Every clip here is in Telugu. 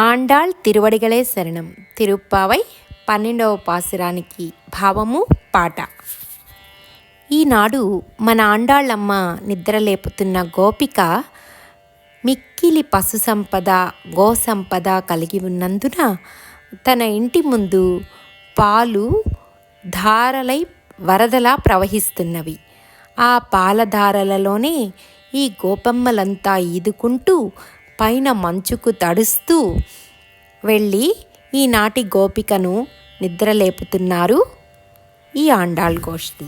ఆండాళ్ తిరువడిగలే శరణం. తిరుప్పావై పన్నెండవ పాసురానికి భావము పాట. ఈనాడు మన ఆండాళ్ళమ్మ నిద్రలేపుతున్న గోపిక మిక్కిలి పశు సంపద గో సంపద కలిగి ఉన్నందున తన ఇంటి ముందు పాలు ధారలై వరదలా ప్రవహిస్తున్నవి. ఆ పాలధారలలోనే ఈ గోపమ్మలంతా ఈదుకుంటూ పైన మంచుకు తడుస్తూ వెళ్ళి ఈనాటి గోపికను నిద్రలేపుతున్నారు ఈ ఆండాళ్ గోష్ఠి.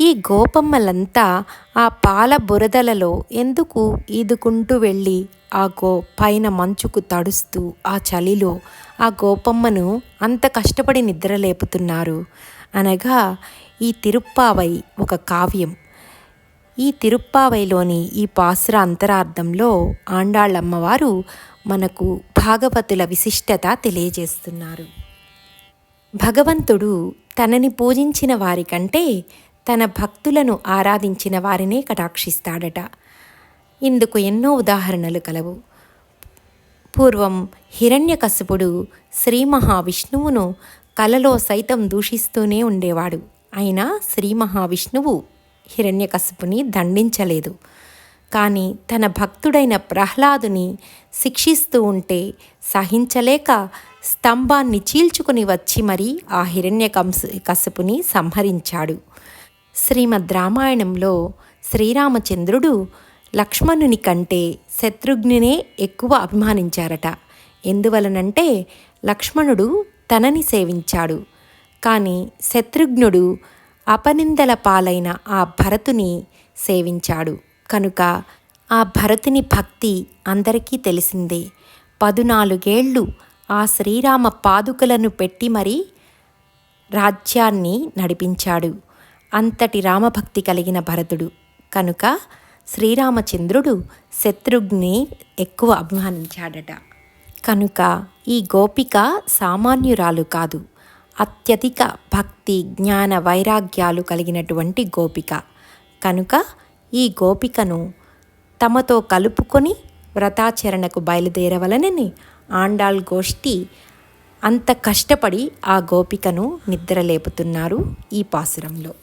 ఈ గోపమ్మలంతా ఆ పాల బురదలలో ఎందుకు ఈదుకుంటూ వెళ్ళి ఆ గో పైన మంచుకు తడుస్తూ ఆ చలిలో ఆ గోపమ్మను అంత కష్టపడి నిద్రలేపుతున్నారు. అనగా ఈ తిరుప్పావై ఒక కావ్యం. ఈ తిరుప్పావైలోని ఈ పాసుర అంతరార్థంలో ఆండాళ్ళమ్మవారు మనకు భాగవతుల విశిష్టత తెలియజేస్తున్నారు. భగవంతుడు తనని పూజించిన వారికంటే తన భక్తులను ఆరాధించిన వారినే కటాక్షిస్తాడట. ఇందుకు ఎన్నో ఉదాహరణలు కలవు. పూర్వం హిరణ్యకశపుడు శ్రీ మహావిష్ణువును కలలో సైతం దూషిస్తూనే ఉండేవాడు. అయినా శ్రీ మహావిష్ణువు హిరణ్యకశిపుని దండించలేదు. కానీ తన భక్తుడైన ప్రహ్లాదుని శిక్షిస్తూ ఉంటే సహించలేక స్తంభాన్ని చీల్చుకుని వచ్చి మరీ ఆ హిరణ్య కశపుని సంహరించాడు. శ్రీమద్ రామాయణంలో శ్రీరామచంద్రుడు లక్ష్మణుని కంటే శత్రుఘ్నునే ఎక్కువ అభిమానించారట. ఎందువలనంటే లక్ష్మణుడు తనని సేవించాడు. కానీ శత్రుఘ్నుడు అపనిందల పాలైన ఆ భరతుని సేవించాడు. కనుక ఆ భరతుని భక్తి అందరికీ తెలిసిందే. పదునాలుగేళ్ళు ఆ శ్రీరామ పాదుకలను పెట్టి మరీ రాజ్యాన్ని నడిపించాడు. అంతటి రామభక్తి కలిగిన భరతుడు. కనుక శ్రీరామచంద్రుడు శత్రుఘ్ని ఎక్కువ అభిమానించాడట. కనుక ఈ గోపిక సామాన్యురాలు కాదు. అత్యధిక భక్తి జ్ఞాన వైరాగ్యాలు కలిగినటువంటి గోపిక. కనుక ఈ గోపికను తమతో కలుపుకొని వ్రతాచరణకు బయలుదేరవలనని ఆండాల్ గోష్ఠి అంత కష్టపడి ఆ గోపికను నిద్రలేపుతున్నారు ఈ పాసురంలో.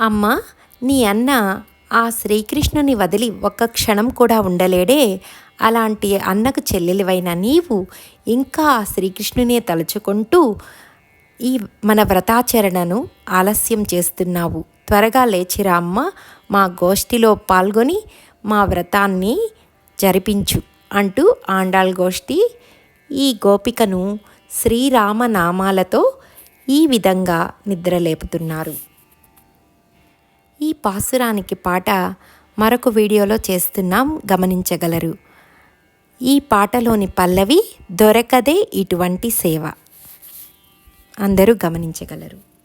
అమ్మ నీ అన్న ఆ శ్రీకృష్ణుని వదిలి ఒక్క క్షణం కూడా ఉండలేడే? అలాంటి అన్నకు చెల్లెలివైన నీవు ఇంకా శ్రీకృష్ణునే తలుచుకుంటూ ఈ మన వ్రతాచరణను ఆలస్యం చేస్తున్నావు. త్వరగా లేచిరా అమ్మ మా గోష్ఠిలో పాల్గొని మా వ్రతాన్ని జరిపించు అంటూ ఆండాల్ గోష్ఠి ఈ గోపికను శ్రీరామ నామాలతో ఈ విధంగా నిద్రలేపుతున్నారు. ఈ పాసురానికి పాట మరొక వీడియోలో చేస్తున్నాం. గమనించగలరు. ఈ పాటలోని పల్లవి దొరకదే ఇటువంటి సేవ. అందరూ గమనించగలరు.